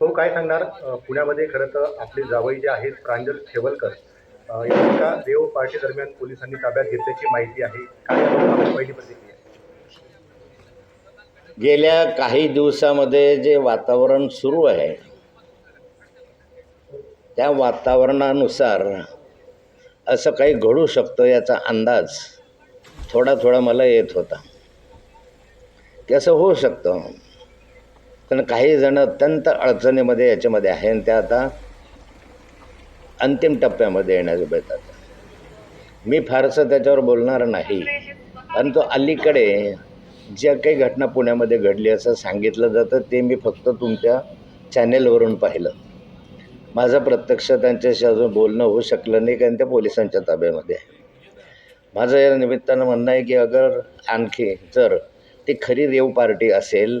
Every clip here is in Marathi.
तो काय सांगणार? पुण्यामध्ये खरं तर आपले जावई जे आहेत प्रांजल ठेवलकर अ, यांच्या देव पार्टी दरम्यान पोलिसांनी ताब्यात घेतल्याची माहिती आहे. काय पहिली प्रतिक्रिया. गेल्या काही दिवसामध्ये जे वातावरण सुरू आहे त्या वातावरणानुसार असं काही घडू शकतं याचा अंदाज थोडा थोडा मला येत होता. की असं होऊ शकतं. पण काही जण अत्यंत अडचणीमध्ये याच्यामध्ये आहे आणि त्या आता अंतिम टप्प्यामध्ये येण्यास बेतात मी फारसं त्याच्यावर बोलणार नाही. परंतु अलीकडे ज्या काही घटना पुण्यामध्ये घडली असं सांगितलं जातं ते मी फक्त तुमच्या चॅनेलवरून पाहिलं. माझं प्रत्यक्ष त्यांच्याशी अजून बोलणं होऊ शकलं नाही कारण ते पोलिसांच्या ताब्यामध्ये आहे. माझं या निमित्तानं म्हणणं आहे की अगर आणखी जर ती खरी रेव पार्टी असेल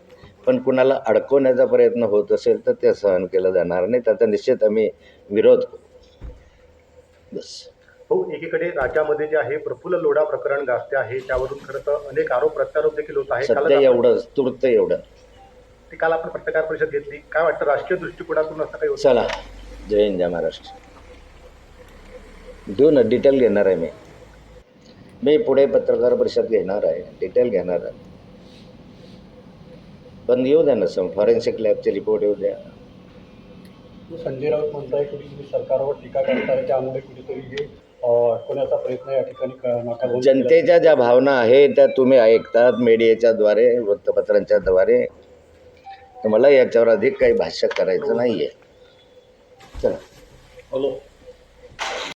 पण कुणाला अडकवण्याचा प्रयत्न होत असेल तर ते सहन केलं जाणार नाही. त्याचा निश्चित आम्ही विरोध करू. बस. हो एकीकडे राज्यामध्ये जे आहे प्रफुल्ल लोढा प्रकरण गाजते आहे. त्यावरून खरं तर अनेक आरोप प्रत्यारोप देखील होत आहे सध्या एवढंच तुर्त एवढं. ते काल आपण पत्रकार परिषद घेतली. काय वाटतं राजकीय दृष्टिकोनातून असं काही चला. जय हिंद जय महाराष्ट्र. घेऊ ना डिटेल घेणार आहे मी. मी पुढे पत्रकार परिषद घेणार आहे. डिटेल घेणार आहे. पण येऊ द्या ना सम फॉरेन्सिक लॅबचे रिपोर्ट येऊ द्या. संजय राऊत म्हणताय की तुम्ही सरकारवर टीका करताय त्यामुळे कुठेतरी हे अडकवण्याचा प्रयत्न या ठिकाणी. जनतेच्या ज्या भावना आहेत त्या तुम्ही ऐकतात मीडियाच्या द्वारे वृत्तपत्रांच्या द्वारे. तर मला याच्यावर अधिक काही भाष्य करायचं नाही आहे चला. हॅलो.